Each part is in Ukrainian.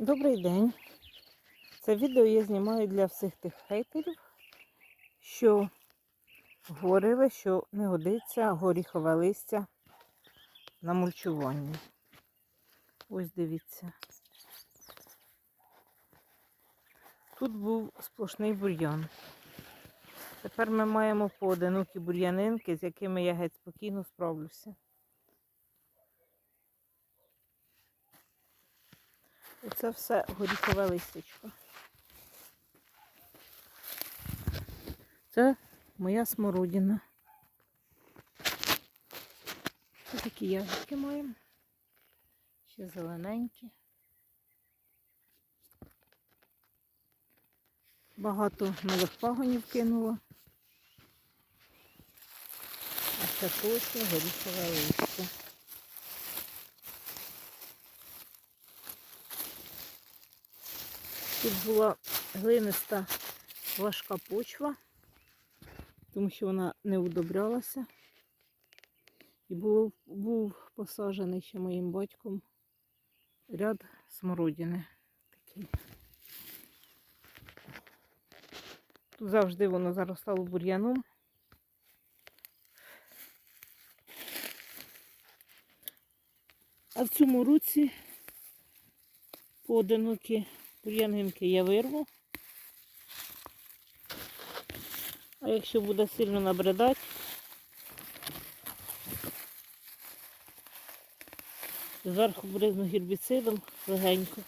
Добрий день. Це відео я знімаю для всіх тих хейтерів, що говорили, що не годиться горіхове листя на мульчування. Ось дивіться. Тут був сплошний бур'ян. Тепер ми маємо поодинокі бур'янинки, з якими я геть спокійно справлюся. Оце все горіхове листячко. Це моя смородина. Ось такі ягодки маємо. Ще зелененькі. Багато нових пагонів кинуло. А це точно горіхове листя. Тут була глиниста важка почва, тому що вона не удобрялася. І було, був посаджений ще моїм батьком ряд смородини. Такий. Тут завжди воно заростало бур'яном. А в цьому році поодинокі бур'янинки я вирву. А якщо буде сильно набридати, зверху бризну гербіцидом легенько.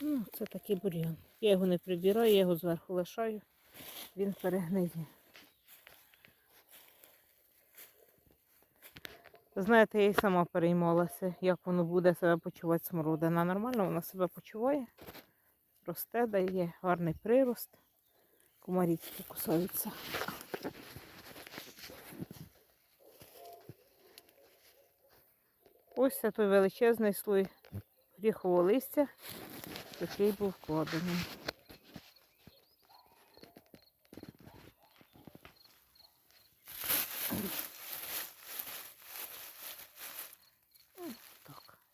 Ну, це такий бур'ян. Я його не прибираю, я його зверху лишаю, він перегниє. Знаєте, я і сама переймалася, як воно буде себе почувати смородина. Нормально вона себе почуває, росте, дає гарний прирост. Комарі тільки кусаються. Ось це той величезний слой горіхового листя, який був вкладений. Так,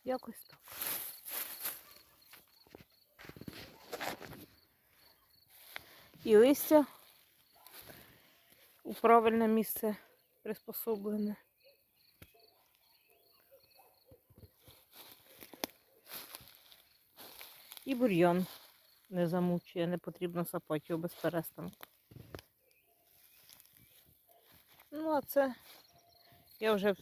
якось так. І листя у правильне місце приспособлене. І бур'ян не замучує, не потрібно сапати його без перестанку. Ну, а це я вже